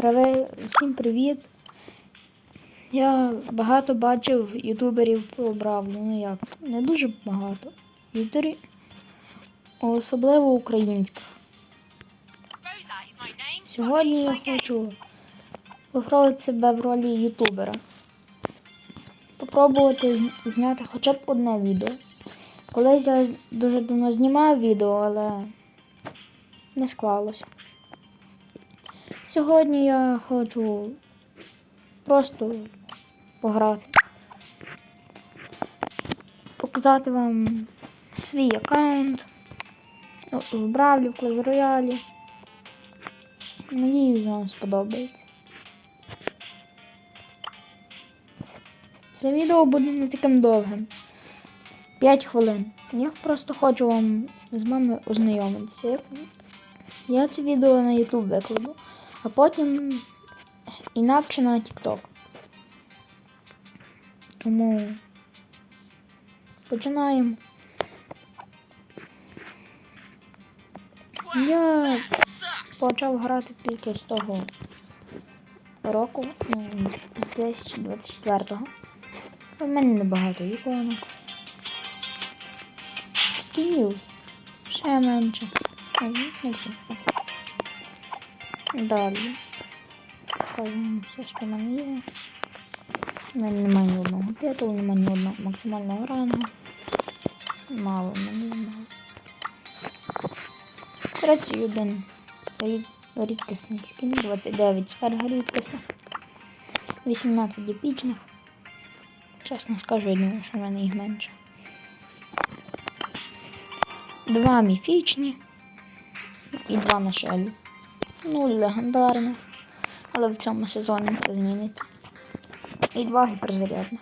Всім привіт. Я багато бачив ютуберів про Бравлу. Ну як, не дуже багато. Ютуберів, особливо українських. Сьогодні я хочу попробувати себе в ролі ютубера. Попробувати зняти хоча б одне відео. Колись я дуже давно знімав відео, але не склалося. Сьогодні я хочу просто пограти. Показати вам свій аккаунт в Бравлі, в Clash Royale. Надіюсь, вам сподобається. Це відео буде не таким довгим. 5 хвилин. Я просто хочу вам з вами ознайомитися. Я це відео на YouTube викладу, а потім інакше на TikTok. Тому починаємо. Я почав грати тільки з того року, ну, з 2024-го. У мене небагато іконок. Скінів. Ще менше. Ну, Не всі. Далі. Покажемо все, що мене є. У мене немає ні одного титулу, немає ні одного максимального рангу. Мало, мені мало. 31 рід- рідкісний скін, 29 сперга рідкісних, 18 епічних. Чесно скажу, я думаю, що в мене їх менше. Два міфічні і два на шелі. Ну, легендарних. Але в цьому сезоні це зміниться. І два гіперзарядних.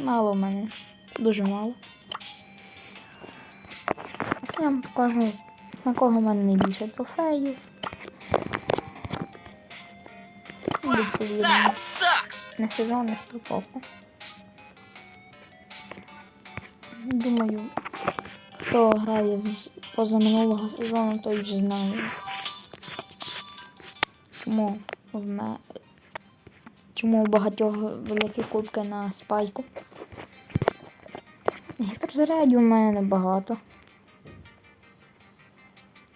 Мало в мене. Дуже мало. Я вам покажу, на кого в мене найбільше трофеїв. Відповідно, на сезонних трофеїв. Думаю, хто грає з позаминулого сезону, той вже знає. Чому в мене. Чому у багатьох великі кубки на спайку? Гіперзарядів у мене небагато.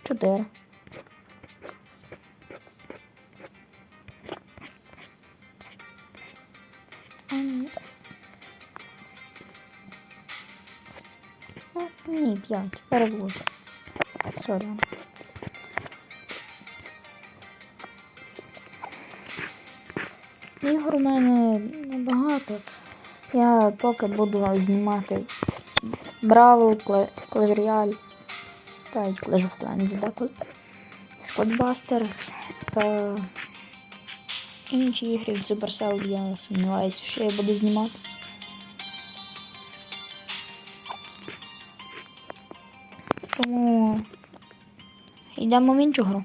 Чотири. Ні. П'ять. Перевод. Сорі. Ігор у мене небагато. Я поки буду знімати Бравл, Royale та й Clash of Clans деколи. Squadbusters та інші ігри від Supercell я сумніваюся, що я буду знімати. Йдемо в іншу гру.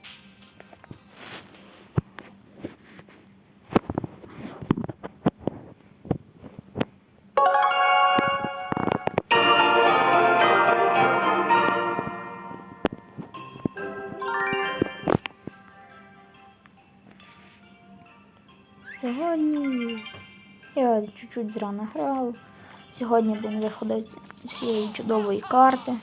Сьогодні я чуть-чуть зрано грав. Сьогодні день виходить з цієї чудової карти.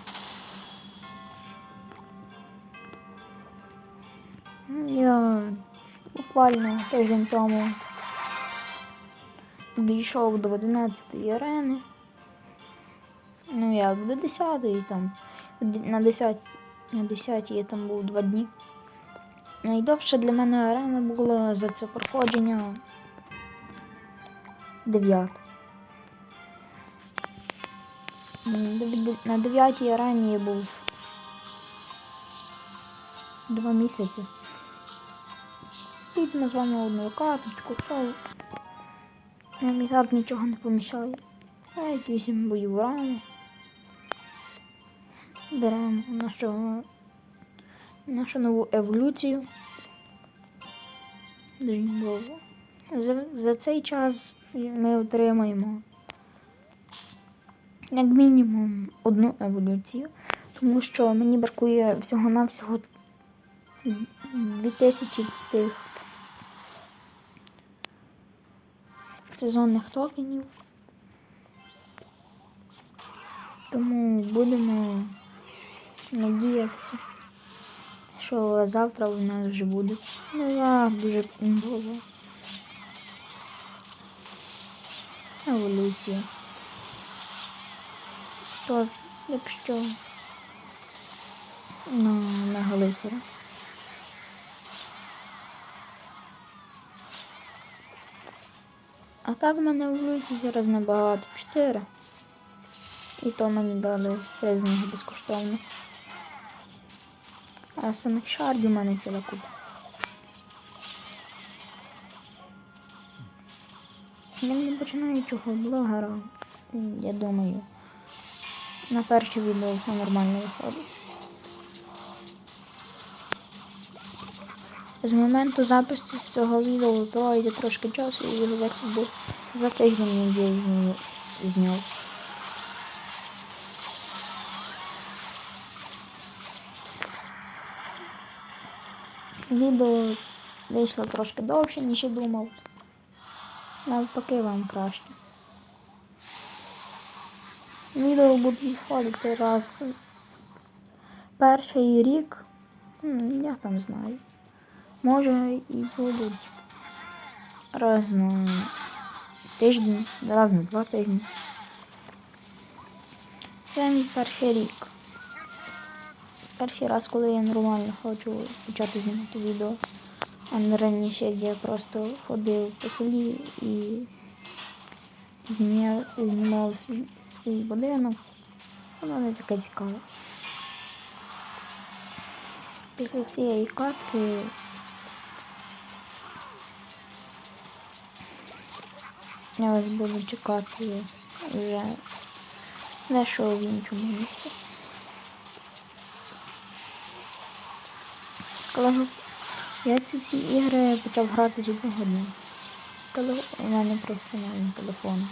Я буквально тиждень тому дійшов до 11 арени. Ну як, до 10 там. На 10 на 10 я там був два дні. Найдовша для мене арена була за це проходження 9. На 9 арені я був два місяці. Підемо з вами одну карточку, що нам і так нічого не помішає. А якісь бойову рану. Беремо нашу, нашу нову еволюцію. Довго. За, за цей час ми отримаємо як мінімум одну еволюцію, тому що мені бракує всього-навсього 2000 тих сезонних токенів. Тому будемо надіятися, що завтра у нас вже буде. Ну, я дуже імбова. Еволюція. То, якщо на мегалицера. А так в мене в еволюції зараз набагато 4. І то мені дали три з них безкоштовно. А самих шардів у мене ціла купа. Я не починаючого блогера, я думаю, на перше відео все нормально виходить. З моменту запису цього відео пройде трошки часу і його якби за тиждень я його зняв. Відео вийшло трошки довше, ніж я думав. Навпаки вам краще. Відео будуть виходити раз перший рік. Я там знаю. Може і будуть раз на тиждень, два тижні. Це мій перший рік. Перший раз, коли я нормально хочу почати знімати відео. А не раніше, як я просто ходив по селі і знімав, свій будинок. Воно не таке цікаве. Після цієї катки я вас буду чекати вже дещо в іншому місці. Коли я ці всі ігри почав грати з одного дня. Коли у мене просто немає телефону.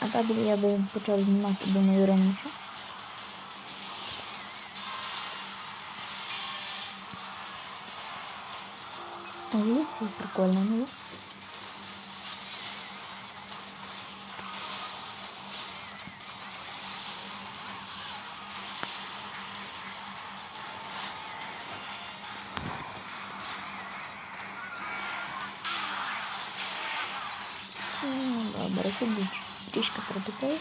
А так я би почав знімати, думаю, раніше. Еволюція прикольна, ну. Ну, Добре, тобі трішки протупив.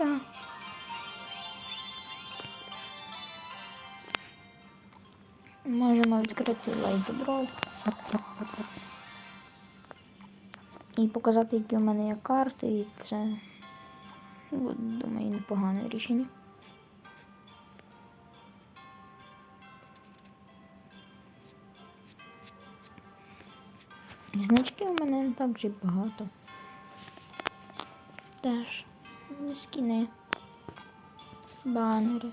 Ну. Можемо відкрити лайкдров. І показати, які у мене є карти, і це думаю, непогане рішення. Значки у мене не так вже й багато. Теж скіни, банери.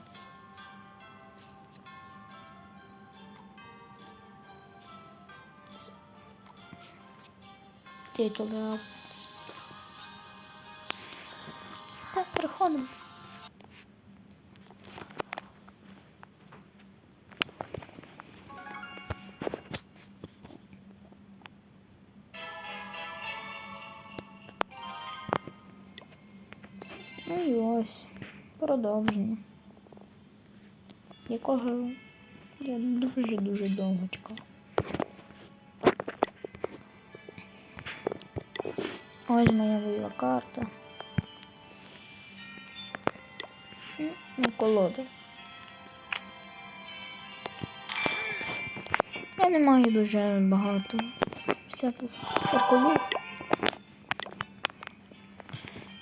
Титули. Все, переходимо. Ну і ось продовження. Якого я дуже-дуже довго чекав. Ось моя вийла карта. Ну, колода. Я не маю дуже багато всяких приколів.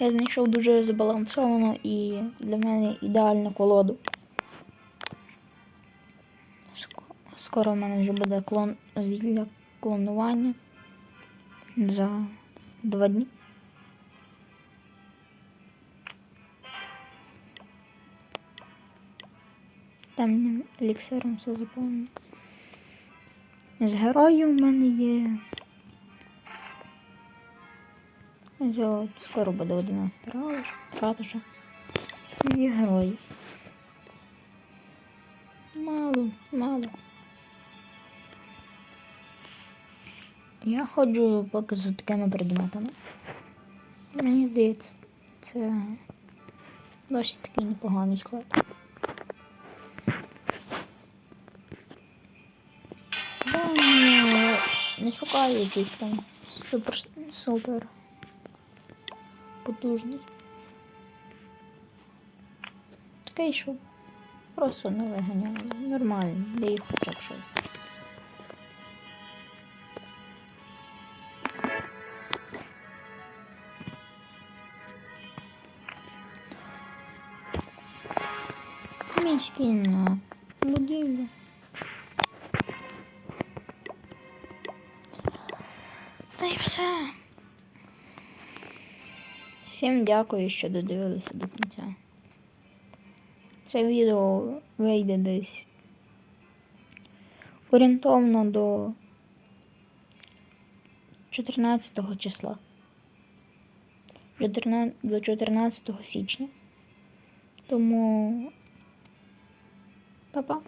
Я знайшов дуже збалансовану і для мене ідеальну колоду. Скоро в мене вже буде клон зілля клонування за два дні. Там еліксиром все заповнено. З героїв у мене є. Ось скоро буде 11 раунд, ратуша. Є герої. Мало, мало. Я ходжу поки з такими предметами. Мені здається, це досить такий непоганий склад. Не, не шукаю якийсь там супер супер потужний. Такий, щоб просто не виганяли. Нормально, де їх хоча б щось. Міський на будівлю. Та й все. Всім дякую, що додивилися до кінця. Це відео вийде десь орієнтовно до 14 числа. До 14 січня. Тому па-па.